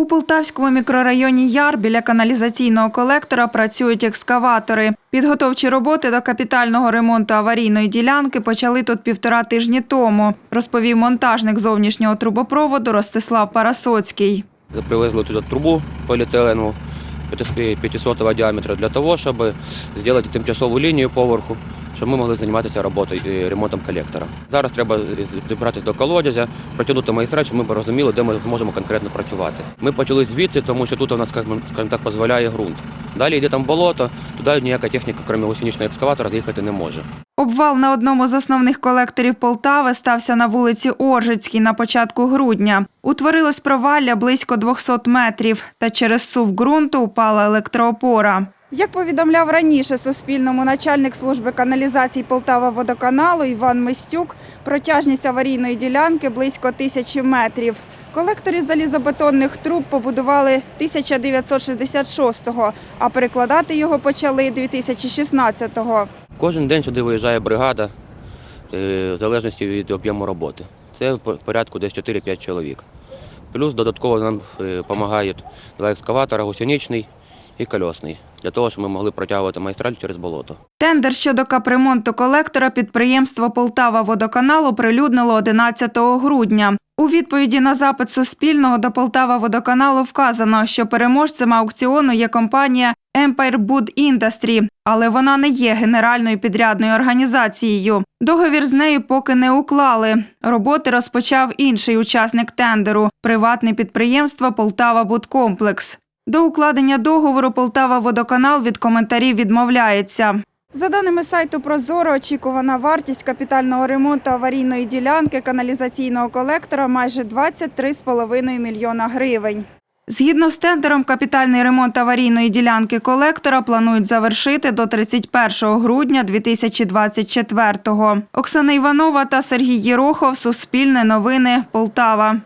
У Полтавському мікрорайоні Яр біля каналізаційного колектора працюють екскаватори. Підготовчі роботи до капітального ремонту аварійної ділянки почали тут півтора тижні тому, розповів монтажник зовнішнього трубопроводу Ростислав Парасоцький. Привезли туди трубу поліетилену 500 діаметра для того, щоб зробити тимчасову лінію поверху, щоб ми могли займатися роботою і ремонтом колектора. Зараз треба добратися до колодязя, протягнути майстра, щоб ми розуміли, де ми зможемо конкретно працювати. Ми почали звідси, тому що тут у нас, скажімо так, дозволяє ґрунт. Далі йде там болото, туди ніяка техніка, крім гусеничного екскаватора, з'їхати не може. Обвал на одному з основних колекторів Полтави стався на вулиці Оржицькій на початку грудня. Утворилось провалля близько 200 метрів, та через сув ґрунту упала електроопора. Як повідомляв раніше Суспільному начальник служби каналізацій Полтава водоканалу Іван Мистюк, протяжність аварійної ділянки близько тисячі метрів. Колектор із залізобетонних труб побудували 1966-го, а перекладати його почали 2016-го. Кожен день сюди виїжджає бригада е, в залежності від об'єму роботи. Це в порядку десь 4-5 чоловік. Плюс додатково нам допомагають два екскаватора, гусеничний і кольосний, для того, щоб ми могли протягувати майстраль через болото. Тендер щодо капремонту колектора підприємство Полтава водоканалу прилюднило 11 грудня. У відповіді на запит Суспільного до Полтава водоканалу вказано, що переможцем аукціону є компанія Empire Wood Industry, але вона не є генеральною підрядною організацією. Договір з нею поки не уклали. Роботи розпочав інший учасник тендеру приватне підприємство Полтава Будкомплекс. До укладення договору Полтава водоканал від коментарів відмовляється. За даними сайту Прозоро, очікувана вартість капітального ремонту аварійної ділянки каналізаційного колектора майже 23,5 мільйона гривень. Згідно з тендером, капітальний ремонт аварійної ділянки колектора планують завершити до 31 грудня 2024-го. Оксана Іванова та Сергій Єрохов. Суспільне новини. Полтава.